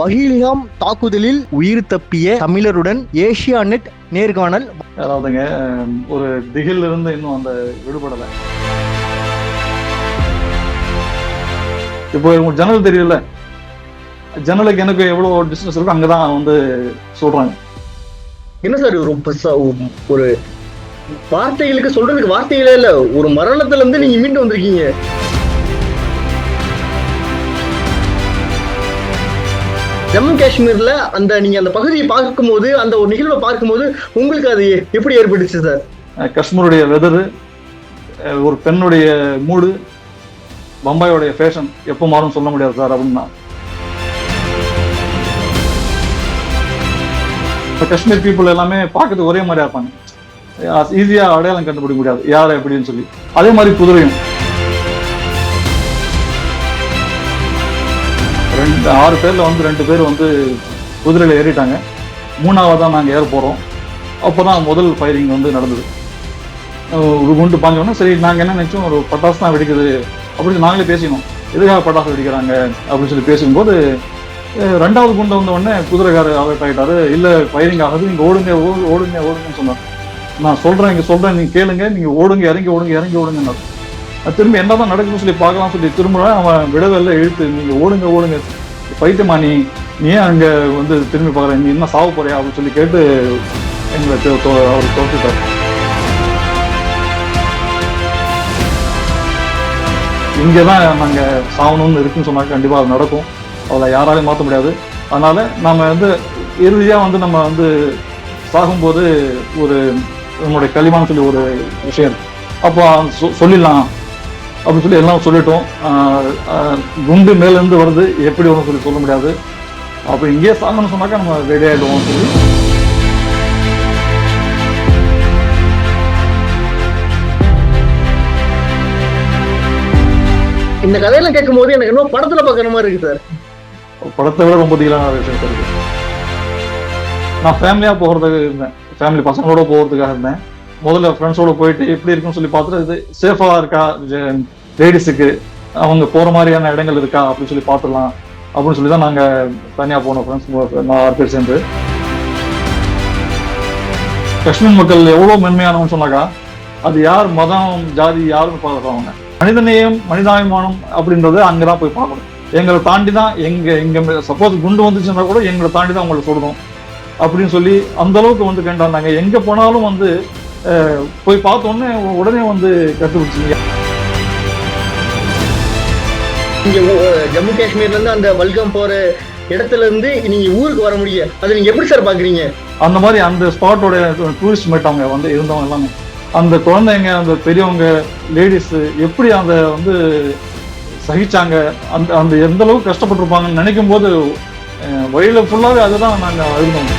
பஹீலிகாம் தாக்குதலில் உயிர் தப்பிய தமிழருடன் ஏஷியா நெட் நேர்காணல். அதாவதுங்க ஒரு திகில் இருந்து இன்னும் அந்த விடுபடலை. இப்போ உங்களுக்கு ஜன்னல் தெரியல ஜன்னலுக்கு எனக்கு எவ்வளவு டிஸ்டன்ஸ் இருக்கோ அங்கதான் வந்து சொல்றாங்க. என்ன சார் ஒரு ஒரு வார்த்தைகளுக்கு சொல்றதுக்கு வார்த்தைகளே இல்ல ஒரு மரணத்துல இருந்து நீங்க மீண்டு வந்திருக்கீங்க. ஜம்மு காஷ்மீர்ல அந்த நீங்க அந்த பகுதியை பார்க்கும்போது அந்த ஒரு நிகழ்வை பார்க்கும்போது உங்களுக்கு அது எப்படி ஏற்பட்டுச்சு சார்? காஷ்மீருடைய வெதரு ஒரு பெண்ணுடைய மூடு பம்பாயோடைய ஃபேஷன் எப்போ மாறும் சொல்ல முடியாது சார் அப்படின்னா இப்போ காஷ்மீர் பீப்புள் எல்லாமே பார்க்கறதுக்கு ஒரே மாதிரியா இருப்பாங்க. ஈஸியாக அடையாளம் கண்டுபிடிக்க முடியாது யார் எப்படின்னு சொல்லி. அதே மாதிரி குதிரையும். இந்த ஆறு பேரில் வந்து ரெண்டு பேர் வந்து குதிரையில் ஏறிட்டாங்க. மூணாவதா நாங்கள் ஏற போகிறோம் அப்போ தான் முதல் ஃபயரிங் வந்து நடந்தது. ஒரு குண்டு பாஞ்சோன்னா சரி நாங்கள் என்ன நினைச்சோம்? ஒரு பட்டாசு தான் வெடிக்குது. அப்படின்னு நாங்களே பேசினோம். எதுக்காக பட்டாசு வெடிக்கிறாங்க? அப்படின்னு சொல்லி பேசும்போது ரெண்டாவது குண்டு வந்த உடனே குதிரைக்காரர் அலர்ட் ஆகிட்டாரு இல்லை ஃபயரிங் ஆகுது. நீங்கள் ஓடுங்க ஓடு- ஓடுங்க ஓடுங்கன்னு சொன்னார். நான் சொல்கிறேன் இங்கே சொல்கிறேன் நீங்கள் கேளுங்க. நீங்கள் ஓடுங்க இறங்கி ஓடுங்க இறங்கி ஓடுங்க திரும்பி என்னதான் நடக்குதுன்னு சொல்லி பார்க்கலாம் சொல்லி திரும்ப அவன் விடவே இழுத்து நீங்க ஓடுங்க ஓடுங்க பைத்தியமா நீ நீ ஏன் அங்க வந்து திரும்பி பார்க்குற? நீ என்ன சாவ போறியா? அப்படின்னு சொல்லி கேட்டு எங்களை அவர் தோற்றுட்டார் இங்கே தான் நாங்கள் சாகணும்னு இருக்குன்னு சொன்னால் கண்டிப்பாக அது நடக்கும். அதில் யாராலையும் மாற்ற முடியாது. அதனால் நம்ம வந்து இறுதியாக வந்து நம்ம வந்து சாகும்போது ஒரு நம்மளுடைய களிமான்னு சொல்லி ஒரு விஷயம். அப்போ சொல்லிடலாம். அப்படின்னு சொல்லி எல்லாம் சொல்லிட்டோம். குண்டு மேலேருந்து வருது. எப்படி வரும்னு சொல்லி சொல்ல முடியாது. அப்போ இங்கேயே சாங்கன்னு சொன்னாக்கா நம்ம ரெடி ஆகிடுவோம் சொல்லி. இந்த கதையெல்லாம் கேட்கும் போது எனக்கு இன்னும் படத்துல பாக்குற மாதிரி இருக்கு சார். படத்தை விட ரொம்ப தீலான விஷயம் இருக்கு நான் ஃபேமிலியாக போகிறதுக்கு இருந்தேன். ஃபேமிலி பசங்களோட போகிறதுக்காக இருந்தேன். முதல்ல ஃப்ரெண்ட்ஸோட போயிட்டு எப்படி இருக்குன்னு சொல்லி பார்த்துட்டு இது சேஃபாக இருக்கா? லேடிஸுக்கு அவங்க போகிற மாதிரியான இடங்கள் இருக்கா அப்படின்னு சொல்லி பார்த்துடலாம் அப்படின்னு சொல்லி தான் நாங்கள் தனியாக போனோம் ஃப்ரெண்ட்ஸ் நான் ஆறு பேர் சேர்ந்து. காஷ்மீர் மக்கள் எவ்வளோ மென்மையானவங்க சொன்னாக்கா அது யார் மதம் ஜாதி யாருன்னு பார்க்குறவங்க மனிதநேயம் மனிதாபிமானம் அப்படின்றது அங்கே தான் போய் பார்க்கணும். எங்களை தாண்டி தான் எங்கள் எங்கள் சப்போஸ் குண்டு வந்துச்சுன்னா கூட எங்களை தாண்டி தான் உங்களை சுடணும் அப்படின்னு சொல்லி அந்த அளவுக்கு வந்து கண்டாந்தாங்க எங்கே போனாலும் வந்து போய் பார்த்த உடனே உடனே வந்து கண்டுபிடிச்சிங்க நீங்க ஜம்மு காஷ்மீர்ல இருந்து அந்த வல்கம் போற இடத்துல இருந்து நீங்க ஊருக்கு வர முடியும் அது நீங்க எப்படி சார் பாக்குறீங்க? அந்த மாதிரி அந்த ஸ்பாட்டோட டூரிஸ்ட் மேட் அவங்க வந்து இருந்தவங்க எல்லாமே. அந்த குழந்தைங்க அந்த பெரியவங்க லேடிஸ் எப்படி அந்த வந்து சகிச்சாங்க? அந்த அந்த எந்த அளவுக்கு கஷ்டப்பட்டிருப்பாங்கன்னு நினைக்கும் போது வழியில ஃபுல்லாவே அதுதான் நாங்க அழுந்தோம்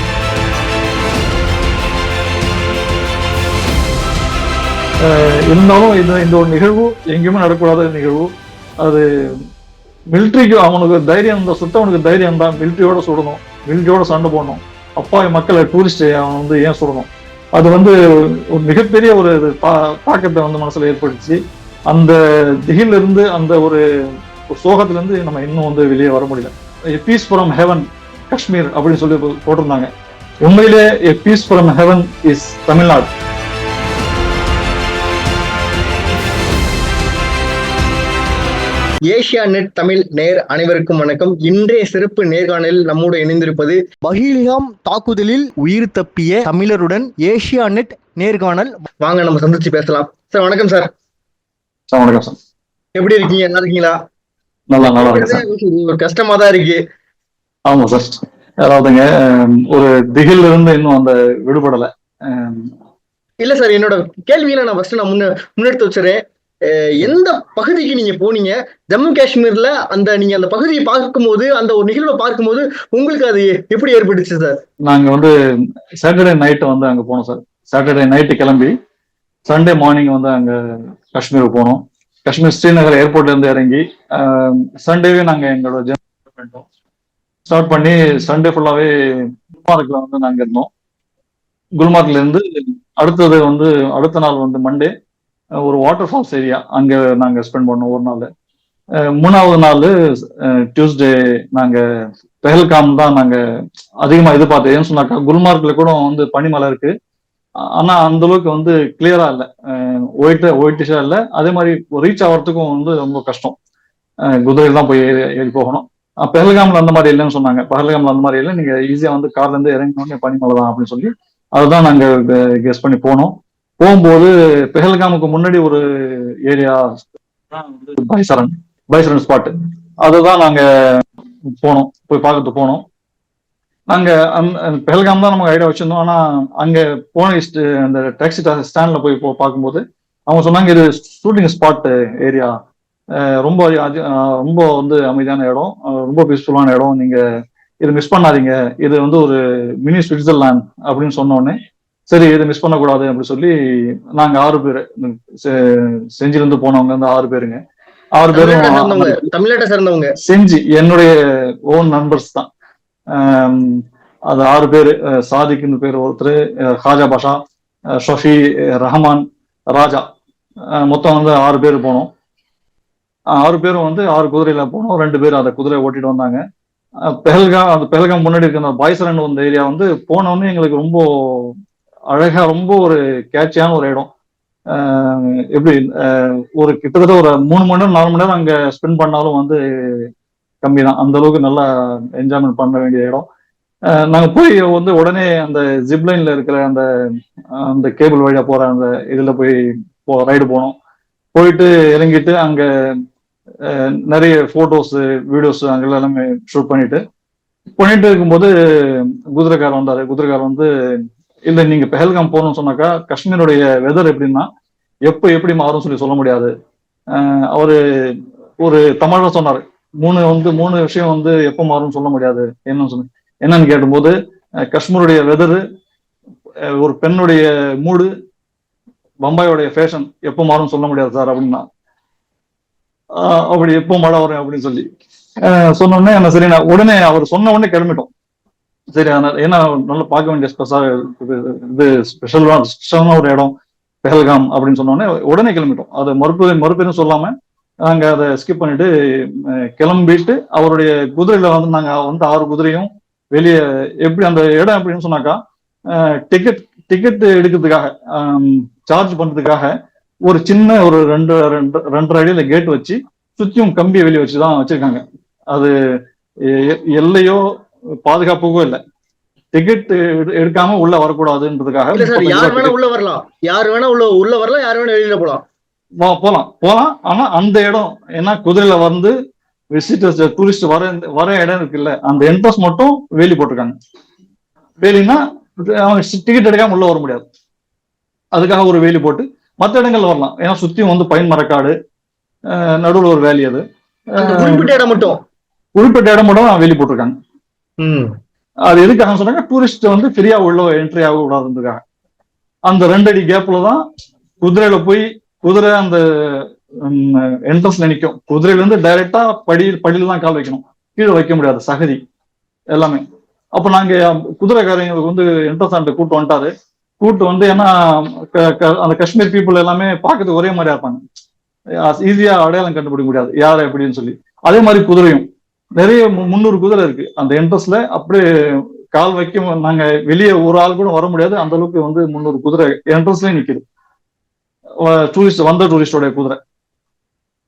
இருந்தாலும் இந்த இந்த ஒரு நிகழ்வு எங்கேயுமே நடக்கூடாத நிகழ்வு. அது மிலிட்ரிக்கு அவனுக்கு தைரியம் இந்த சுத்தவனுக்கு தைரியம் தான் மிலிட்ரியோட சுடணும். மிலிட்ரியோட சண்டை போடணும். அப்பாவி மக்களை டூரிஸ்ட் அவன் வந்து ஏன் சுடணும்? அது வந்து ஒரு மிகப்பெரிய ஒரு இது தாக்கத்தை வந்து மனசுல ஏற்படுத்தி அந்த திகிலிருந்து அந்த ஒரு சோகத்திலேருந்து நம்ம இன்னும் வந்து வெளியே வர முடியல. பீஸ் ஃப்ரம் ஹெவன் காஷ்மீர் அப்படின்னு சொல்லி போ- போட்டிருந்தாங்க. உண்மையிலே a piece from heaven is Tamil Nadu Asianet Tamil நேர் அனைவருக்கும் வணக்கம். இன்றைய சிறப்பு நேர்காணலில் நம்மோடு இணைந்திருப்பது பஹீலிகாம் தாக்குதலில் உயிர் தப்பிய தமிழருடன் ஏஷியா நெட் நேர்காணல். வாங்க நம்ம சந்திச்சு பேசலாம். சார் வணக்கம் சார். வணக்கம் சார். எப்படி இருக்கீங்க? நல்லா இருக்கீங்களா? நல்லா நல்லா இருக்கேன் சார். ஒரு கஷ்டமா தான் இருக்கு. ஆமா சார். அதாவதுங்க ஒரு திகில் இருந்து இன்னும் அந்த விடுபடலை. இல்ல சார் என்னோட கேள்வியில நான் ஃபர்ஸ்ட் நான் முன்ன முன்னெடுத்து வச்சுறேன் எந்த பகுதிக்கு நீங்க போனீங்க? ஜம்மு காஷ்மீர்ல அந்த நீங்க அந்த பகுதியை பார்க்கும்போது அந்த ஒரு நிகழ்வை பார்க்கும்போது உங்களுக்கு அது எப்படி ஏற்பட்டுச்சு சார்? நாங்க வந்து சாட்டர்டே நைட்டு வந்து அங்க போனோம் சார். சாட்டர்டே நைட்டு கிளம்பி சண்டே மார்னிங் வந்து அங்க காஷ்மீருக்கு போனோம். காஷ்மீர் ஸ்ரீநகர் ஏர்போர்ட்ல இருந்து இறங்கி சண்டேவே நாங்க எங்களோட ஜெர்னி ஸ்டார்ட் பண்ணி சண்டே ஃபுல்லாவே குல்மார்க்ல வந்து நாங்க இருந்தோம். குல்மார்க்ல இருந்து அடுத்தது வந்து அடுத்த நாள் வந்து மண்டே ஒரு வாட்டர் ஃபால்ஸ் ஏரியா அங்க நாங்க ஸ்பெண்ட் பண்ணோம் ஒரு நாள். மூணாவது நாள் டியூஸ்டே நாங்க பெஹல்காம் தான் நாங்க அதிகமா எதிர்பார்த்தோம் ஏன்னு சொன்னாக்கா குல்மார்க்ல கூட வந்து பனிமலை இருக்கு. ஆனா அந்த அளவுக்கு வந்து கிளியரா இல்லை. ஒயிட் ஒயிட்டிஷா இல்ல. அதே மாதிரி ரீச் ஆகிறதுக்கும் வந்து ரொம்ப கஷ்டம். அஹ் குதிரையில தான் போய் ஏறி ஏறி போகணும். பெஹல்காம்ல அந்த மாதிரி இல்லைன்னு சொன்னாங்க. பெஹல்காம்ல அந்த மாதிரி இல்லை. நீங்க ஈஸியா வந்து கார்ல இருந்து இறங்கினோடனே பனிமலை தான் அப்படின்னு சொல்லி அதுதான் நாங்க கெஸ் பண்ணி போனோம். போகும்போது பெஹல்காமுக்கு முன்னாடி ஒரு ஏரியா வந்து பைசரன் பைசரன் ஸ்பாட் அதுதான் நாங்க போனோம் போய் பார்க்கறது போனோம். நாங்க பெஹல்காம் தான் நமக்கு ஐடியா வச்சிருந்தோம். ஆனா அங்க போன அந்த டாக்ஸி ஸ்டாண்ட்ல போய் பார்க்கும்போது அவங்க சொன்னாங்க இது ஷூட்டிங் ஸ்பாட் ஏரியா ரொம்ப ரொம்ப வந்து அமைதியான இடம் ரொம்ப பீஸ்ஃபுல்லான இடம். நீங்க இது மிஸ் பண்ணாதீங்க. இது வந்து ஒரு மினி சுவிட்சர்லாந்து அப்படின்னு சொன்னோடனே சரி இதை மிஸ் பண்ணக்கூடாது அப்படின்னு சொல்லி நாங்க ஆறு பேர் செஞ்சிலிருந்து போனவங்க வந்து ஆறு பேருங்க. ஆறு பேரும் தமிழ்நாட்டை சேர்ந்தவங்க செஞ்சு என்னுடைய ஓன் நண்பர்ஸ் தான். அது ஆறு பேர் சாதிக்னு பேர் ஒருத்தர் ஹாஜா பாஷா ஷஃபி ரஹமான் ராஜா. மொத்தம் வந்து ஆறு பேர் போனோம். ஆறு பேரும் வந்து ஆறு குதிரையில போனோம். ரெண்டு பேர் அந்த குதிரையை ஓட்டிட்டு வந்தாங்க. பெஹல்காம் அந்த பெஹல்காம் முன்னாடி இருக்க அந்த பாய்சரன் வந்த ஏரியா வந்து போனோடனே எங்களுக்கு ரொம்ப அழகா ரொம்ப ஒரு கேட்சியான ஒரு இடம். எப்படி ஒரு கிட்டத்தட்ட ஒரு மூணு மணி நேரம் நாலு மணி நேரம் அங்க ஸ்பெண்ட் பண்ணாலும் வந்து கம்மி தான் அந்த அளவுக்கு நல்லா என்ஜாய்மெண்ட் பண்ண வேண்டிய இடம். நாங்கள் நாங்க போய் வந்து உடனே அந்த ஜிப்லைன்ல இருக்கிற அந்த அந்த கேபிள் வழியா போற அந்த இதுல போய் ரைடு போனோம். போயிட்டு இறங்கிட்டு அங்க நிறைய போட்டோஸ் வீடியோஸ் அங்க எல்லாமே ஷூட் பண்ணிட்டு பண்ணிட்டு இருக்கும்போது குதிரைக்கார் வந்தாரு. குதிரைக்கார் வந்து இல்ல நீங்க பெஹல்காம் போகணும்னு சொன்னாக்கா காஷ்மீருடைய வெதர் எப்படின்னா எப்ப எப்படி மாறும் சொல்லி சொல்ல முடியாது. அவரு ஒரு தமிழ சொன்னாரு மூணு வந்து மூணு விஷயம் வந்து எப்ப மாறும்னு சொல்ல முடியாது. என்னன்னு சொன்ன என்னன்னு கேட்டும்போது காஷ்மீருடைய வெதரு ஒரு பெண்ணுடைய மூடு பம்பாயோடைய ஃபேஷன் எப்போ மாறும் சொல்ல முடியாது சார் அப்படின்னா. ஆஹ் அப்படி எப்போ மழை வரும் அப்படின்னு சொல்லி. ஆஹ் சொன்ன உடனே என்ன சரி உடனே அவர் சொன்ன உடனே கிளம்பிட்டோம். சரி அதனால ஏன்னா நல்லா பார்க்க வேண்டிய ஸ்பெஷா இது ஸ்பெஷலான ஸ்பெஷலான ஒரு இடம் பெஹல்காம் அப்படின்னு சொன்னோடனே உடனே கிளம்பிட்டோம். அதை மறுப்பு மறுப்பேரும் சொல்லாம நாங்க அதை ஸ்கிப் பண்ணிட்டு கிளம்பிட்டு அவருடைய குதிரையில வந்து நாங்க வந்து ஆறு குதிரையும் வெளியே எப்படி அந்த இடம் எப்படின்னு சொன்னாக்கா டிக்கெட் டிக்கெட் எடுக்கிறதுக்காக சார்ஜ் பண்றதுக்காக ஒரு சின்ன ஒரு ரெண்டு ரெண்டு ரெண்டரை அடியில கேட் வச்சு சுத்தியும் கம்பியை வெளியே வச்சு தான் வச்சிருக்காங்க. அது எல்லையோ பாதுகாப்புக்கோ இல்லை. டிக்கெட் எடுக்காம உள்ள வரக்கூடாதுன்றதுக்காக யார் வேணா 35 உள்ள வரலாம். யார் வேணா உள்ள உள்ள வரலாம் யார் வேணா வெளியில போலாம். போலாம். போலாம். ஆனா அந்த இடம் ஏன்னா குதிரையில வந்து விசிட்டர்ஸ் டூரிஸ்ட் வர வர இடம் இருக்குல்ல அந்த என்ட்ரன்ஸ் மட்டும் வேலி போட்டிருக்காங்க. வேலினா இது அவங்க டிக்கெட் எடுக்காம உள்ள வர முடியாது. அதுக்காக ஒரு வேலி போட்டு மற்ற இடங்கள்ல வரலாம். ஏன்னா சுத்தியும் வந்து பைன் மரக்காடு நடுவுல ஒரு வேலி அது. குறிப்பிட்ட இடம் மட்டும். குறிப்பிட்ட இடம் மட்டும் வேலி போட்டிருக்காங்க. அது எதுக்காக சொன்னாங்க டூரிஸ்ட் வந்து ஃப்ரீயா உள்ள என்ட்ரி ஆக கூடாதுன்றதுக்காக அந்த ரெண்டு அடி கேப்ல தான் குதிரையில போய் குதிரை அந்த என்ட்ரன்ஸ்ல நிற்கும் குதிரையில இருந்து டைரக்டா படி படியில தான் கால் வைக்கணும். கீழே வைக்க முடியாது சகதி. எல்லாமே. அப்ப நாங்க குதிரைக்காரங்களுக்கு வந்து என்ட்ரன்ஸ் அந்த கூட்டு வந்துட்டாரு. கூட்டு வந்து ஏன்னா க- க- அந்த காஷ்மீர் பீப்புள் எல்லாமே பார்க்கறதுக்கு ஒரே மாதிரியா இருப்பாங்க. ஈஸியா அடையாளம் கண்டுபிடிக்க முடியாது. யார் எப்படின்னு சொல்லி. அதே மாதிரி குதிரையும். நிறைய மு- முந்நூறு குதிரை இருக்கு. அந்த என்ட்ரன்ஸ்ல அப்படியே கால் வைக்கும் நாங்க வெளியே ஒரு ஆள் கூட வர முடியாது. அந்த அளவுக்கு வந்து முந்நூறு குதிரை என்ட்ரன்ஸ்லயே நிக்குது. டூரிஸ்ட் வந்த டூரிஸ்டோடைய குதிரை.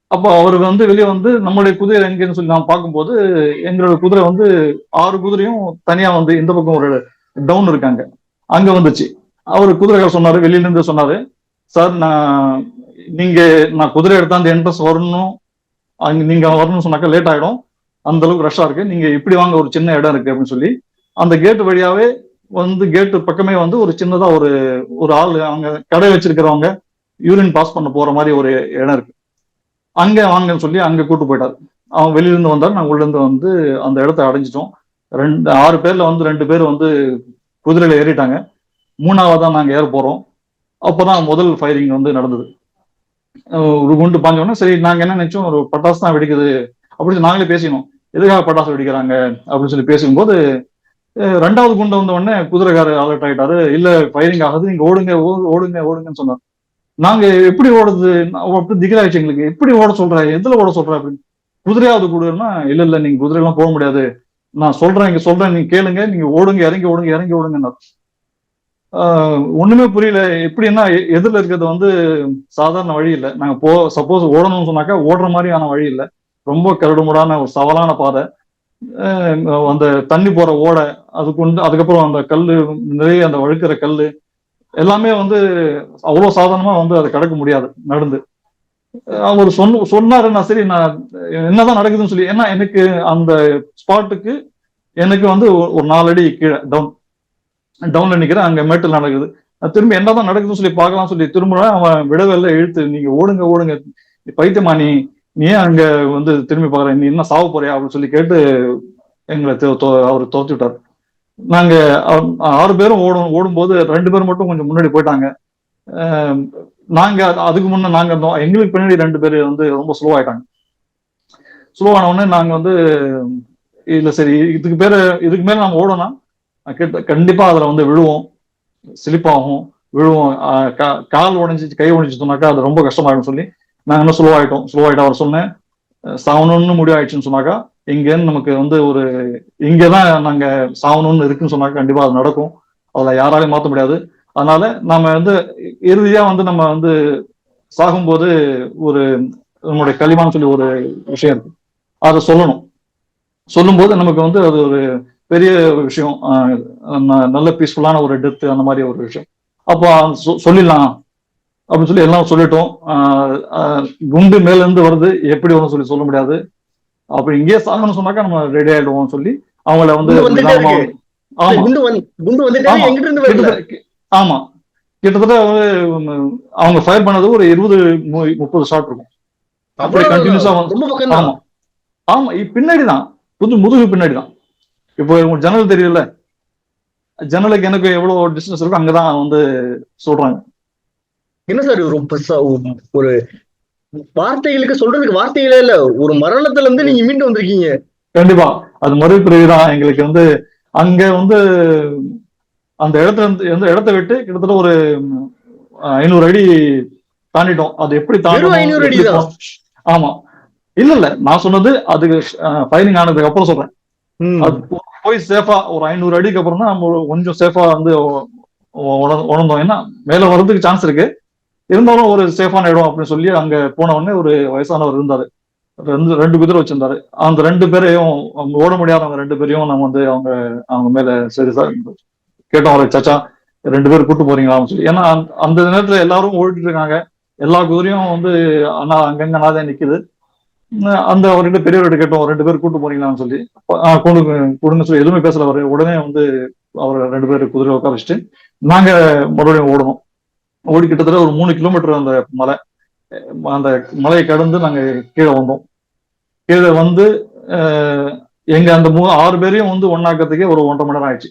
அப்போ அவர் வந்து வெளியே வந்து நம்மளுடைய குதிரை எங்கன்னு சொல்லி நான் பார்க்கும்போது எங்களோட குதிரை வந்து ஆறு குதிரையும் தனியா வந்து இந்த பக்கம் ஒரு டவுன் இருக்காங்க. அங்க வந்துச்சு. அவர் குதிரைக்கார சொன்னாரு வெளியில இருந்து சொன்னாரு சார் நான் நீங்க நான் குதிரை எடுத்தா அந்த என்ட்ரன்ஸ் வரணும். அங்க நீங்க வரணும்னு சொன்னாக்கா லேட் ஆயிடும். அந்த அளவுக்கு ரஷ்ஷா இருக்கு. நீங்க இப்படி வாங்க ஒரு சின்ன இடம் இருக்கு அப்படின்னு சொல்லி அந்த கேட்டு வழியாவே வந்து கேட்டு பக்கமே வந்து ஒரு சின்னதா ஒரு ஒரு ஆள் அவங்க கடை வச்சிருக்கிறவங்க யூரின் பாஸ் பண்ண போற மாதிரி ஒரு இடம் இருக்கு. அங்க வாங்கன்னு சொல்லி அங்க கூட்டு போயிட்டாரு. அவன் வெளியில இருந்து வந்தாரு. நாங்க உள்ள இருந்து வந்து அந்த இடத்த அடைஞ்சிட்டோம். ரெண்டு ஆறு பேர்ல வந்து ரெண்டு பேர் வந்து குதிரையில ஏறிட்டாங்க. மூணாவதான் நாங்க ஏற போறோம். அப்போதான் முதல் ஃபயரிங் வந்து நடந்தது. ஒரு குண்டு பாஞ்சோன்னா உடனே சரி நாங்க என்ன நினைச்சோம்? ஒரு பட்டாசு தான் வெடிக்குது. அப்படின்னு நாங்களே பேசினோம். எதுக்காக பட்டாசு வெடிக்கிறாங்க? அப்படின்னு சொல்லி பேசும்போது ரெண்டாவது குண்டு வந்த உடனே குதிரைக்காரர் அலர்ட் ஆயிட்டாரு. இல்ல ஃபயரிங் ஆகுது. நீங்க ஓடுங்க ஓடு- ஓடுங்க ஓடுங்கன்னு சொன்னார். நாங்க எப்படி ஓடுது நான் அப்படி திகிலாயிடுச்சு எங்களுக்கு. எப்படி ஓட சொல்ற? எதுல ஓட சொல்ற அப்படின்னு. குதிரையாவது கூடுன்னா இல்ல இல்ல நீங்க குதிரையெல்லாம் போக முடியாது. நான் சொல்றேன் இங்க சொல்றேன் நீங்க கேளுங்க. நீங்க ஓடுங்க இறங்கி ஓடுங்க இறங்கி ஓடுங்க ஒண்ணுமே புரியல. எப்படின்னா எ- இருக்கிறது வந்து சாதாரண வழி இல்லை. நாங்க போ சப்போஸ் ஓடணும்னு சொன்னாக்கா ஓடுற மாதிரியான வழி இல்லை. ரொம்ப கரடுமுடான ஒரு சவாலான பாதை. அந்த தண்ணி போற ஓடை அதுக்குண்டு அதுக்கப்புறம் அந்த கல் நிறைய அந்த வழுக்கிற கல் எல்லாமே வந்து அவ்வளோ சாதாரணமா வந்து அதை கடக்க முடியாது நடந்து. அவர் சொன்ன சொன்னாரு நான் சரி நான் என்னதான் நடக்குதுன்னு சொல்லி ஏன்னா எனக்கு அந்த ஸ்பாட்டுக்கு எனக்கு வந்து ஒரு- நாலடி கீழே டவுன் டவுன்ல நிக்கிறேன் அங்க மேட்டில் நடக்குது. திரும்ப என்னதான் நடக்குதுன்னு சொல்லி பார்க்கலாம் சொல்லி திரும்ப அவன் விடவே இழுத்து நீங்க ஓடுங்க ஓடுங்க பைத்தியமா நீ நீ ஏன் அங்க வந்து திரும்பி பாக்குற நீ என்ன சாவ போறியா அப்படின்னு சொல்லி கேட்டு எங்களை அவர் தோத்து விட்டார். நாங்க ஆறு பேரும் ஓடும் ஓடும்போது ரெண்டு பேரும் மட்டும் கொஞ்சம் முன்னாடி போயிட்டாங்க. நாங்க அதுக்கு முன்னே நாங்க இருந்தோம் எங்களுக்கு பின்னாடி ரெண்டு பேர் வந்து ரொம்ப ஸ்லோ ஆயிட்டாங்க. ஸ்லோ ஆன உடனே நாங்க வந்து இல்ல சரி இதுக்கு பேரு இதுக்கு மேல நாங்க ஓடணும் கிட்ட கண்டிப்பா அதுல வந்து விழுவோம். சிலிப்பாகும் விழுவோம். கா- கால் உடைஞ்சிச்சு கை உடைஞ்சு சொன்னாக்கா அது ரொம்ப கஷ்டமாயிடும் சொல்லி நாங்க இன்னும் ஸ்லோ ஆயிட்டோம். ஸ்லோ ஆயிட்டா அவர் சொன்னேன். சாவணும்னு முடிவாயிடுச்சுன்னு சொன்னாக்கா இங்கேன்னு நமக்கு வந்து ஒரு இங்கதான் நாங்க சாகணும்னு இருக்குன்னு சொன்னாக்கா கண்டிப்பா அது நடக்கும். அதுல யாராலையும் மாற்ற முடியாது. அதனால நாம வந்து இறுதியா வந்து நம்ம வந்து சாகும்போது ஒரு நம்மளுடைய களிமான்னு சொல்லி ஒரு விஷயம் இருக்கு. அதை சொல்லணும். சொல்லும்போது நமக்கு வந்து அது ஒரு பெரிய ஒரு விஷயம். ந- நல்ல பீஸ்ஃபுல்லான ஒரு டெத் அந்த மாதிரி ஒரு விஷயம். அப்போ சொ- சொல்லிடலாம். அப்படின்னு சொல்லி எல்லாம் சொல்லிட்டோம். குண்டு மேல இருந்து வருது. எப்படி வரும்னு சொல்லி சொல்ல முடியாது. அப்ப இங்கேயே சாகணும்னு சொன்னாக்கா நம்ம ரெடி ஆயிடுவோம் சொல்லி அவங்கள வந்து. ஆமா. கிட்டத்தட்ட- அவங்க ஃபயர் பண்ணது ஒரு இருபது முப்பது ஷாட் இருக்கும். அப்படி அவ்வளவு கண்டினியூஸா வந்து ஆமா. ஆமா பின்னாடி தான் புது முதுகு பின்னாடி தான் இப்போ உங்களுக்கு ஜன்னல் தெரியல ஜன்னலுக்கு எனக்கு எவ்வளவு டிஸ்டன்ஸ் இருக்கோ அங்கதான் வந்து சொல்றாங்க. என்ன சார் ரொம்ப ஒரு வார்த்தைகளுக்கு சொல்றதுக்கு வார்த்தைகளே இல்ல. ஒரு மரணத்துல இருந்து நீங்க மீண்டு வந்திருக்கீங்க. கண்டிப்பா. அது மறுபிறவி தான் எங்களுக்கு வந்து அங்க வந்து அந்த இடத்துல இருந்து எந்த இடத்த விட்டு கிட்டத்தட்ட ஒரு ஐநூறு அடி தாண்டிட்டோம். அது எப்படி தாண்டணும், 500 அடி எப்படி தான். போ- ஆமா. இல்ல இல்ல. நான் சொன்னது அதுக்கு ஃபைனிங் ஆனதுக்கு அப்புறம் சொல்றேன். அது போய் சேஃபா ஒரு ஐநூறு அடிக்கு அப்புறம் தான் நம்ம கொஞ்சம் சேஃபா வந்து உணர்ந்தோம் ஏன்னா மேல வர்றதுக்கு சான்ஸ் இருக்கு. இருந்தாலும் ஒரு சேஃபான இடம் அப்படின்னு சொல்லி அங்க போன உடனே ஒரு வயசானவர் இருந்தாரு. ரெண்டு ரெண்டு குதிரை வச்சிருந்தாரு. அந்த ரெண்டு பேரையும் அவங்க ஓட முடியாதவங்க ரெண்டு பேரையும் நம்ம வந்து அவங்க அவங்க மேல சரி சார் கேட்டோம் அவரை சச்சா ரெண்டு பேர் கூட்டு போறீங்களான்னு சொல்லி. ஏன்னா அந்த- அந்த நேரத்துல எல்லாரும் ஓடிட்டு இருக்காங்க. எல்லா குதிரையும் வந்து அண்ணா அங்கங்க அனாதே நிக்குது. அந்த அவர்கிட்ட பெரியவர்கிட்ட கேட்டோம் ரெண்டு பேர் கூட்டு போறீங்களான்னு சொல்லி. கொண்டு கொடுங்க சொல்லி. எதுவுமே பேசல அவரு உடனே வந்து அவர் ரெண்டு பேர் குதிரை உட்கார வச்சுட்டு நாங்க மறுபடியும் ஓடணும். ஓடி கிட்டத்தட்ட ஒரு மூணு கிலோமீட்டர் அந்த மலை அந்த மலையை கடந்து நாங்க கீழே வந்தோம். கீழே வந்து எங்க அந்த மூ ஆறு பேரையும் வந்து ஒன்னாக்கிறதுக்கே ஒரு ஒன்றரை மணி நேரம் ஆயிடுச்சு.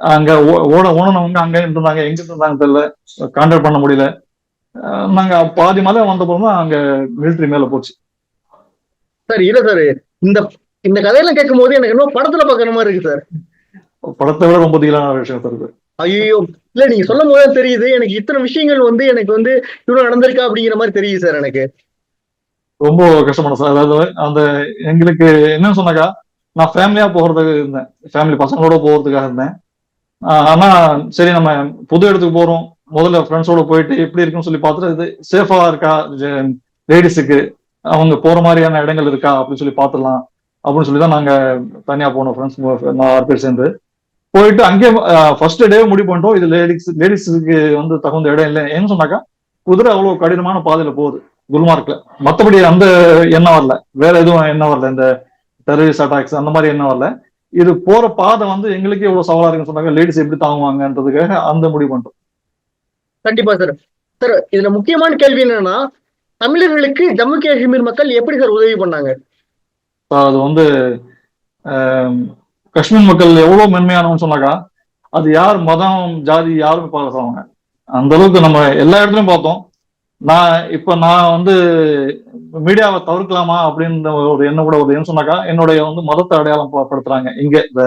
அங்க ஓட ஓடனவங்க அங்க இருந்தாங்க எங்க இருந்தாங்க தெரியல கான்டாக்ட் பண்ண முடியல. நாங்க பாதி மலை வந்தப்பறம் தான் அங்க மிலிட்டரி மேல போச்சு. சார் இல்ல சார் இந்த இந்த கதையெல்லாம் கேட்கும் போது எனக்கு இன்னும் படத்துல பாக்குற மாதிரி இருக்கு சார். படத்தை விட ரொம்ப தீலான விஷயம் தருது ஐயோ இல்ல நீங்க சொல்லும் போது தெரியுது. எனக்கு இத்தனை விஷயங்கள் வந்து எனக்கு வந்து இவ்வளவு நடந்திருக்கா அப்படிங்கிற மாதிரி தெரியுது சார் எனக்கு. ரொம்ப கஷ்டமான சார். அதாவது அந்த எங்களுக்கு என்னன்னு சொன்னாக்கா நான் ஃபேமிலியா போகிறதுக்கு இருந்தேன். ஃபேமிலி பசங்களோட போகிறதுக்காக இருந்தேன். ஆனா சரி நம்ம புது இடத்துக்கு போறோம். முதல்ல ஃப்ரெண்ட்ஸோட போயிட்டு எப்படி இருக்குன்னு சொல்லி பார்த்துட்டு இது சேஃபா இருக்கா? லேடிஸுக்கு அவங்க போற மாதிரியான இடங்கள் இருக்கா? அப்படின்னு சொல்லி பார்த்துடலாம். அப்படின்னு சொல்லி தான் நாங்க தனியா போனோம் ஃப்ரெண்ட்ஸ் நான் ஆறு பேர் சேர்ந்து. போயிட்டு அங்கேயே ஃபர்ஸ்ட் டே முடிவு பண்ணிட்டோம். இது லேடிஸ் லேடிஸுக்கு வந்து தகுந்த இடம் இல்லை. ஏன்னு சொன்னாக்கா குதிரை அவ்வளவு கடினமான பாதையில போகுது குல்மார்க்ல. மத்தபடி அந்த எண்ணம் வரல. வேற எதுவும் எண்ணம் வரல. இந்த டெரரிஸ்ட் அட்டாக்ஸ் அந்த மாதிரி எண்ணம் வரல. இது போற பாதை வந்து எங்களுக்கே எவ்வளவு சவாலா இருக்குன்னு சொன்னாங்க லேடிஸ் எப்படி தாங்குவாங்கன்றதுக்காக அந்த முடிவு பண்ணிட்டோம். கண்டிப்பா சார் சார் இதுல முக்கியமான கேள்வி என்னன்னா தமிழர்களுக்கு ஜம்மு காஷ்மீர் மக்கள் எப்படி சார் உதவி பண்ணாங்க? அது வந்து காஷ்மீர் மக்கள் எவ்வளவு மென்மையானவன்னு சொன்னாக்கா அது யார் மதம் ஜாதி யாருமே பார்க்கறவங்க அந்த அளவுக்கு நம்ம எல்லா இடத்துலயும் பார்த்தோம். நான் இப்ப நான் வந்து மீடியாவை தவிர்க்கலாமா அப்படின்ற ஒரு எண்ணம் கூட ஒரு என்ன சொன்னாக்கா என்னுடைய வந்து மதத்தை அடையாளம் படுத்துறாங்க. இங்க இந்த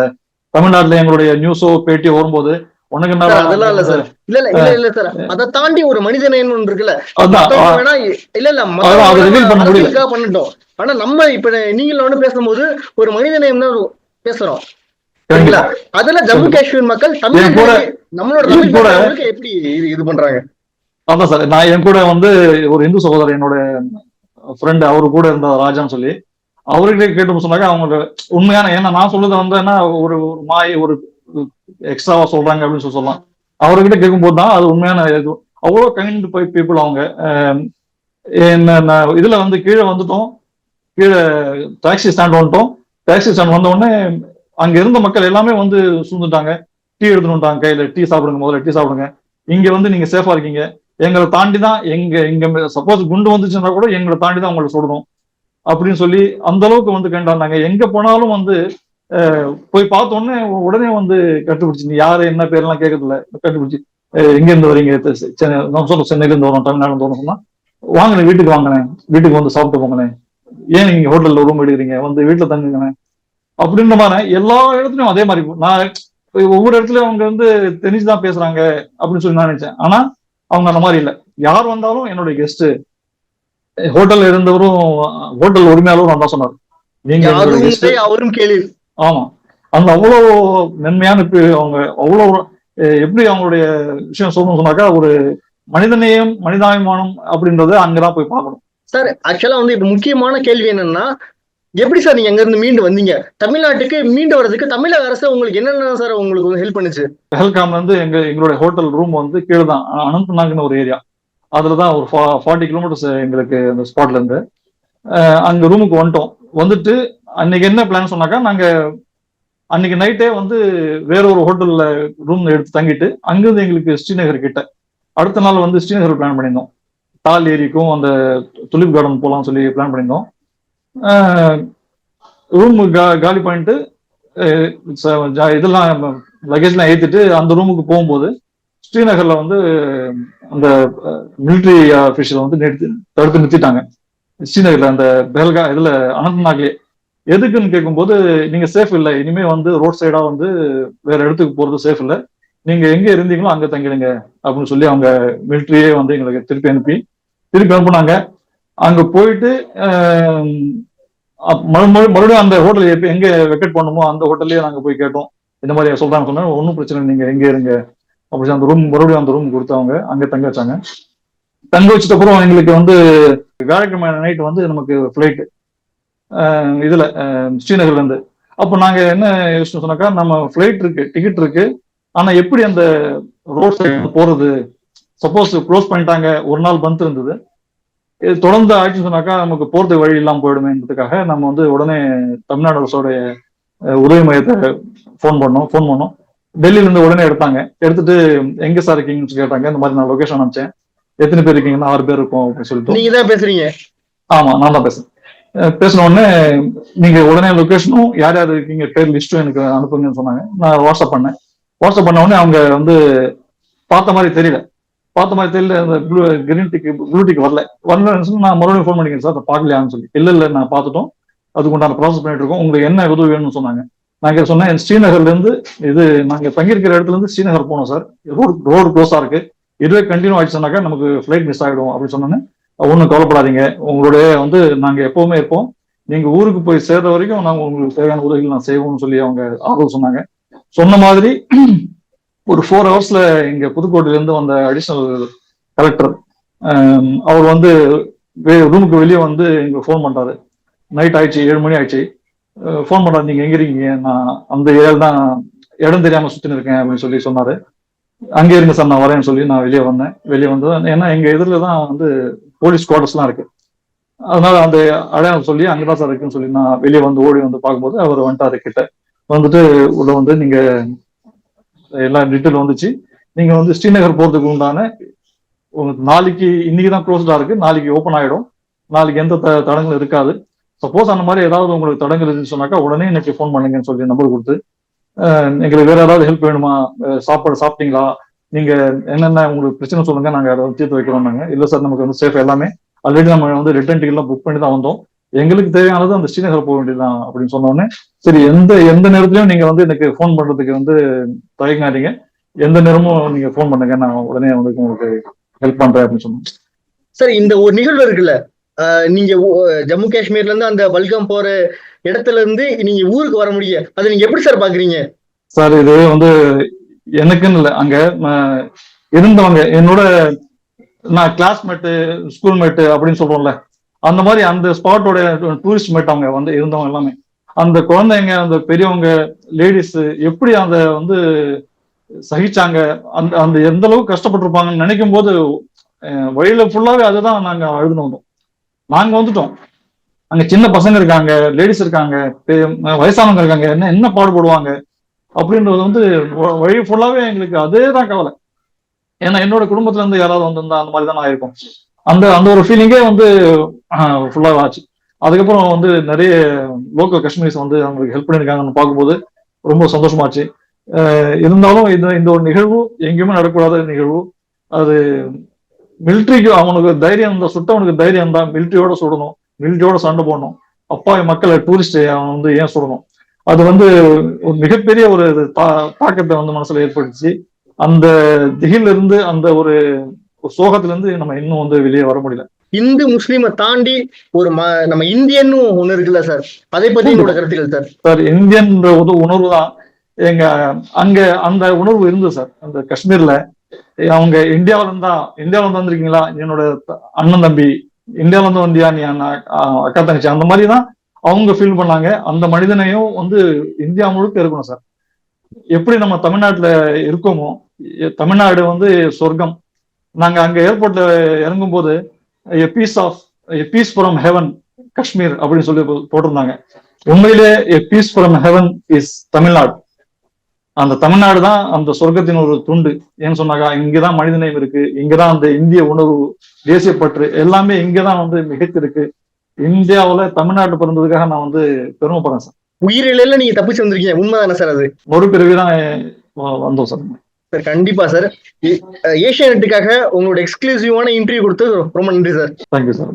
தமிழ்நாட்டுல எங்களுடைய நியூஸோ பேட்டியோ வரும்போது உனக்கு அதெல்லாம் இல்ல சார். இல்ல இல்ல இல்ல இல்ல சார். அதை தாண்டி ஒரு ஒன்று இருக்குல்ல. இல்ல இல்ல பண்ணிட்டோம். ஆனா நம்ம இப்ப நீங்கள வந்து பேசும்போது ஒரு மனிதநேயம் தான் பேசுறோம். சரிங்களா? அதுல ஜம்மு காஷ்மீர் மக்கள் தமிழ் கூட- நம்மளோட எப்படி இது பண்றாங்க? அதான் சார் நான் என் கூட வந்து ஒரு இந்து சகோதரர் என்னோட ஃப்ரெண்ட் அவரு கூட இருந்த ராஜான்னு சொல்லி அவர்கிட்ட கேட்டு சொன்னாக்க அவங்க உண்மையான ஏன்னா நான் சொல்றது வந்து என்ன ஒரு ஒரு மாய் ஒரு எக்ஸ்ட்ராவா சொல்றாங்க அப்படின்னு சொல்லி சொல்லலாம். அவர்கிட்ட கேட்கும்போது தான் அது உண்மையான இது. அவ்வளோ கைண்ட் பீப்புள் அவங்க. என்ன நான் இதுல வந்து கீழே வந்துட்டோம். கீழே டாக்ஸி ஸ்டாண்ட் வந்துட்டோம். டாக்ஸி ஸ்டாண்ட் வந்த உடனே அங்க இருந்த மக்கள் எல்லாமே வந்து சூழ்ந்துட்டாங்க டீ எடுத்துட்டு கையில. டீ சாப்பிடுங்க முதல்ல டீ சாப்பிடுங்க. இங்க வந்து நீங்க சேஃபா இருக்கீங்க. எங்களை தாண்டி தான் எங்க எங்க சப்போஸ் குண்டு வந்துச்சுன்னா கூட எங்களை தாண்டி தான் உங்களை சுடணும் அப்படின்னு சொல்லி அந்த அளவுக்கு வந்து கண்டாண்டாங்க எங்க போனாலும் வந்து போய் பார்த்த உடனே உடனே வந்து கண்டுபிடிச்சு யாரு என்ன பேர்லாம் கேட்கறதில்ல. கண்டுபிடிச்சு எங்க இருந்து வரீங்க? சென்னை நான் சொல்றேன் சென்னையில இருந்து வரோம் தமிழ்நாடு இருந்து வரோம் சொன்னா வாங்கினேன் வீட்டுக்கு வாங்கினேன் வீட்டுக்கு வந்து சாப்பிட்டு போங்கண்ணே. ஏன் நீங்க ஹோட்டல்ல ரூம் எடுக்கிறீங்க? வந்து வீட்டுல தங்குங்கண்ணே. அப்படின்ற மாதிரி எல்லா இடத்துலயும் அதே மாதிரி நான் ஒவ்வொரு இடத்துலயும் அவங்க வந்து தெரிஞ்சுதான் பேசுறாங்க அப்படின்னு சொல்லி நான் நினைச்சேன். ஆனா அவங்க அந்த மாதிரி இல்ல. யார் வந்தாலும் என்னுடைய கெஸ்ட் ஹோட்டல்ல இருந்தவரும் ஹோட்டல் உரிமையாளரும் நான் தான் சொன்னார். நீங்க அவரும் கேள்வி ஆமா. அந்த அவ்வளவு மென்மையான அவங்க அவ்வளவு எப்படி அவங்களுடைய விஷயம் சொல்லணும்னு சொன்னாக்கா ஒரு மனிதநேயம் மனிதாபிமானம் அப்படின்றத அங்கதான் போய் பார்க்கணும். சார் ஆக்சுவலா வந்து இப்ப முக்கியமான கேள்வி என்னன்னா எப்படி சார் நீங்க அங்க இருந்து மீண்டு வந்தீங்க? தமிழ்நாட்டுக்கு மீண்டு வர்றதுக்கு தமிழக அரசு உங்களுக்கு என்னென்ன சார் உங்களுக்கு ஹெல்ப் பண்ணுச்சு? பெஹல்காம் இருந்து எங்க எங்களுடைய ஹோட்டல் ரூம் வந்து கீழே தான் அனந்த்நாக்னு ஒரு ஏரியா அதுல தான் ஒரு ஃபார்ட்டி கிலோமீட்டர்ஸ் எங்களுக்கு அந்த ஸ்பாட்ல இருந்து. அங்க ரூமுக்கு வந்துட்டோம். வந்துட்டு அன்னைக்கு என்ன பிளான் சொன்னாக்கா நாங்க அன்னைக்கு நைட்டே வந்து வேற ஒரு ஹோட்டல்ல ரூம் எடுத்து தங்கிட்டு அங்கிருந்து எங்களுக்கு ஸ்ரீநகர் கிட்ட அடுத்த நாள் வந்து ஸ்ரீநகர் பிளான் பண்ணியிருந்தோம். தால் ஏரிக்கும் அந்த துலிப் கார்டன் போகலாம்னு சொல்லி பிளான் பண்ணியிருந்தோம். ரூம் காலி பண்ணிட்டு இதெல்லாம் லக்கேஜ்லாம் ஏற்றிட்டு அந்த ரூமுக்கு போகும்போது ஸ்ரீநகர்ல வந்து அந்த மிலிட்ரி ஆஃபீஸில் வந்து நிறுத்தி தடுத்து நிறுத்திட்டாங்க. ஸ்ரீநகர்ல அந்த பெல்கா இதுல அனந்தநாக்லே. எதுக்குன்னு கேட்கும்போது நீங்க சேஃப் இல்லை. இனிமே வந்து ரோட் சைடா வந்து வேற இடத்துக்கு போறது சேஃப் இல்லை. நீங்க எங்க இருந்தீங்களோ அங்க தங்கிடுங்க அப்படின்னு சொல்லி அவங்க மிலிட்ரியே வந்து எங்களுக்கு திருப்பி அனுப்பி திருப்பி அனுப்புனாங்க. அங்க போயிட்டு மறுபடியும் அந்த ஹோட்டல் எப்ப எங்க வெக்கெட் பண்ணுமோ அந்த ஹோட்டல்லயே நாங்க போய் கேட்டோம். இந்த மாதிரி சொல்றாங்க சொன்னா ஒன்றும் பிரச்சனை நீங்க எங்க இருங்க. அப்படி அந்த ரூம் மறுபடியும் அந்த ரூம் கொடுத்தவங்க அங்க தங்க வச்சாங்க தங்க வச்சிட்ட அப்புறம் எங்களுக்கு வந்து வியாழக்கிழமை நைட் வந்து நமக்கு ஃபிளைட் இதுல ஸ்ரீநகர்ல இருந்து அப்போ நாங்க என்ன யோசிச்சோம் சொன்னாக்கா நம்ம ஃபிளைட் இருக்கு டிக்கெட் இருக்கு. ஆனா எப்படி அந்த ரோட் சைடு போறது? சப்போஸ் க்ளோஸ் பண்ணிட்டாங்க. ஒரு நாள் பந்த் இருந்தது. தொடர்ந்து ஆயிடுச்சு சொன்னாக்கா நமக்கு போறதுக்கு வழி இல்லாம போயிடுமேன்றதுக்காக நம்ம வந்து உடனே தமிழ்நாடு அரசோடைய உதவி மையத்தை ஃபோன் பண்ணோம் ஃபோன் பண்ணோம். டெல்லியில இருந்து உடனே எடுத்தாங்க. எடுத்துட்டு எங்க சார் இருக்கீங்கன்னு கேட்டாங்க. இந்த மாதிரி நான் லொகேஷன் அனுப்பிச்சேன். எத்தனை பேர் இருக்கீங்கன்னா ஆறு பேர் இருக்கோம் அப்படின்னு சொல்லிட்டு நீங்க தான் பேசுறீங்க? ஆமா நான் தான் பேசுறேன். பேசின உடனே நீங்க உடனே லொகேஷனும் யார் யார் இருக்கீங்க பேர் லிஸ்ட்டும் எனக்கு அனுப்புங்கன்னு சொன்னாங்க. நான் வாட்ஸ்அப் பண்ணேன். வாட்ஸ்அப் பண்ண உடனே அவங்க வந்து பார்த்த மாதிரி தெரியல. பார்த்த மாதிரி தெரியல அந்த blue green tick blue tick வரல. வரல சொல்லி நான் மறுபடியும் ஃபோன் பண்ணிக்கிறேன் சார் அதை பார்க்கலையான்னு சொல்லி. இல்லை இல்லை நான் பார்த்துட்டோம். அதுக்கு உண்டான ப்ராசஸ் பண்ணிட்டு இருக்கோம். உங்களுக்கு என்ன உதவி வேணும்னு சொன்னாங்க. நாங்கள் சொன்னேன் ஸ்ரீநகர்ல இருந்து இது நாங்கள் தங்கியிருக்கிற இடத்துல இருந்து ஸ்ரீநகர் போனோம் சார். ரோடு ரோடு க்ளோஸா இருக்கு. இதுவே கண்டினியூ ஆயிடுச்சுனாக்கா நமக்கு ஃபிளைட் மிஸ் ஆகிடும் அப்படின்னு சொன்னோன்னே. ஒன்றும் கவலைப்படாதீங்க. உங்களுடைய வந்து நாங்கள் எப்பவுமே இருப்போம். நீங்க ஊருக்கு போய் சேர்ற வரைக்கும் நாங்கள் உங்களுக்கு தேவையான உதவிகள் நான் செய்வோம்னு சொல்லி அவங்க ஆர்வம் சொன்னாங்க. சொன்ன மாதிரி ஒரு ஃபோர் ஹவர்ஸ்ல இங்க புதுக்கோட்டையில இருந்து வந்த அடிஷனல் கலெக்டர் அவர் வந்து ரூமுக்கு வெளியே வந்து எங்களுக்கு ஃபோன் பண்றாரு. நைட் ஆயிடுச்சு ஏழு மணி ஆயிடுச்சு. ஃபோன் பண்றாரு நீங்க எங்க இருக்கீங்க? நான் அந்த ஏழு தான் இடம் தெரியாம சுத்தின்னு இருக்கேன் அப்படின்னு சொல்லி சொன்னாரு. அங்கே இருங்க சார் நான் வரேன்னு சொல்லி நான் வெளியே வந்தேன். வெளியே வந்து ஏன்னா எங்க எதிரில தான் வந்து போலீஸ் குவார்டர்ஸ்லாம் இருக்கு. அதனால அந்த அடையாளம் சொல்லி அங்கதான் சார் இருக்குன்னு சொல்லி நான் வெளியே வந்து ஓடி வந்து பார்க்கும்போது அவர் வந்துட்டாரு கிட்ட. வந்துட்டு உள்ள வந்து நீங்க எல்லாம் டீட்டெயில் வந்துச்சு. நீங்க வந்து ஸ்ரீநகர் போறதுக்கு உண்டான உங்களுக்கு நாளைக்கு இன்னைக்கு தான் க்ளோஸ்டா இருக்கு. நாளைக்கு ஓப்பன் ஆயிடும். நாளைக்கு எந்த த- தடங்களும் இருக்காது. சப்போஸ் அந்த மாதிரி ஏதாவது உங்களுக்கு தடங்கள் இருந்துச்சு சொன்னாக்கா உடனே எனக்கு ஃபோன் பண்ணுங்கன்னு சொல்லி நம்பர் கொடுத்து எங்களுக்கு வேற ஏதாவது ஹெல்ப் வேணுமா? சாப்பாடு சாப்பிட்டீங்களா? நீங்க என்னென்ன உங்களுக்கு பிரச்சனை சொல்லுங்க. நாங்க அதை தீர்த்து வைக்கிறோம் நாங்கள் இல்ல சார் நமக்கு வந்து சேஃப் எல்லாமே. ஆல்ரெடி நம்ம வந்து ரிட்டர்ன் டிக்கெட்லாம் புக் பண்ணி தான் வந்தோம். எங்களுக்கு தேவையானது அந்த ஸ்ரீநகர் போக வேண்டியதுதான் அப்படின்னு சொன்ன உடனே சரி எந்த எந்த நேரத்திலயும் நீங்க வந்து எனக்கு ஃபோன் பண்றதுக்கு வந்து தயங்காதீங்க. எந்த நேரமும் நீங்க ஃபோன் பண்ணுங்க நான் உடனே வந்து உங்களுக்கு ஹெல்ப் பண்றேன் அப்படின்னு சொன்னேன் சார் இந்த ஒரு நிகழ்வு இருக்குல்ல நீங்க ஜம்மு காஷ்மீர்ல இருந்து அந்த பல்காம் போற இடத்துல இருந்து நீங்க ஊருக்கு வர முடியும் அதை நீங்க எப்படி சார் பாக்குறீங்க? சார் இது வந்து எனக்குன்னு இல்லை அங்க இருந்தவங்க என்னோட நான் கிளாஸ்மேட்டு ஸ்கூல்மேட்டு அப்படின்னு சொல்றோம்ல அந்த மாதிரி அந்த ஸ்பாட்டோட டூரிஸ்ட் மேட் அவங்க வந்து இருந்தவங்க எல்லாமே. அந்த குழந்தைங்க அந்த பெரியவங்க லேடிஸ் எப்படி அந்த வந்து சகிச்சாங்க? அந்த அந்த எந்த அளவுக்கு கஷ்டப்பட்டிருப்பாங்கன்னு நினைக்கும் போது வழியில ஃபுல்லாவே அதுதான் நாங்க அழுதுன்னு வந்தோம். நாங்க வந்துட்டோம். அங்க சின்ன பசங்க இருக்காங்க லேடிஸ் இருக்காங்க வயசானவங்க இருக்காங்க என்ன என்ன பாடுபடுவாங்க? அப்படின்றது வந்து வழி ஃபுல்லாவே எங்களுக்கு அதே தான் கவலை. ஏன்னா என்னோட குடும்பத்துல இருந்து யாராவது வந்திருந்தா அந்த மாதிரி தான் ஆயிருக்கும். அந்த அந்த ஒரு ஃபீலிங்கே வந்து ஃபுல்லாக ஆச்சு. அதுக்கப்புறம் வந்து நிறைய லோக்கல் காஷ்மீர்ஸ் வந்து அவங்களுக்கு ஹெல்ப் பண்ணியிருக்காங்கன்னு பார்க்கும்போது ரொம்ப சந்தோஷமாச்சு. இருந்தாலும் இந்த இந்த ஒரு நிகழ்வு எங்கேயுமே நடக்கூடாத நிகழ்வு. அது மிலிட்ரிக்கு அவனுக்கு தைரியம் இருந்தா சுட்டவனுக்கு தைரியம் தான் மிலிட்ரியோட சுடணும். மிலிட்ரியோட சண்டை போடணும். அப்பா மக்களை டூரிஸ்ட் அவன் வந்து ஏன் சுடணும்? அது வந்து ஒரு மிகப்பெரிய ஒரு தா- தாக்கத்தை வந்து மனசுல ஏற்படுத்தி அந்த திகில இருந்து அந்த ஒரு சோகத்துல இருந்து நம்ம இன்னும் வந்து வெளியே வர முடியல. இந்து முஸ்லீமை தாண்டி ஒரு நம்ம இந்தியன்னு ஒண்ணு இருக்குல்ல சார்? அதை பத்தி என்னோட கருத்துக்கள் சார்? சார் இந்தியன்ற ஒரு உணர்வு தான். எங்க அங்க அந்த உணர்வு இருந்தது சார். அந்த காஷ்மீர்ல அவங்க இந்தியாவில இருந்தா இந்தியாவில இருந்து வந்திருக்கீங்களா? என்னோட அண்ணன் தம்பி இந்தியாவில இருந்து வந்தியா நீ அக்கா தங்கச்சி அந்த மாதிரி தான் அவங்க ஃபீல் பண்ணாங்க. அந்த மனிதனையும் வந்து இந்தியா முழுக்க இருக்கணும் சார். எப்படி நம்ம தமிழ்நாட்டுல இருக்கோமோ தமிழ்நாடு வந்து சொர்க்கம். நாங்க அங்க ஏர்போர்ட்ல இறங்கும் போது a piece of a piece from heaven Kashmir அப்படின்னு சொல்லி போட்டிருந்தாங்க. உண்மையிலே a piece from heaven is Tamil Nadu அந்த தமிழ்நாடு தான் அந்த சொர்க்கத்தின் ஒரு துண்டு. ஏன்னு சொன்னாக்கா இங்கதான் மனிதநேயம் இருக்கு. இங்கதான் அந்த இந்திய உணர்வு தேசியப்பற்று எல்லாமே இங்கதான் வந்து மிகைத்திருக்கு. இந்தியாவுல தமிழ்நாட்டு பிறந்ததுக்காக நான் வந்து பெருமைப்படுறேன் சார். உயிரிழல நீங்க தப்பிச்சு வந்திருக்கீங்க. உண்மைதானே சார் அது? மறுபிறவி தான் வந்தோம் சார். சார் கண்டிப்பா சார். ஏஷியா நெட்டுக்காக உங்களோட எக்ஸ்க்ளூசிவான இன்டர்வியூ கொடுத்து ரொம்ப நன்றி சார். Thank you sir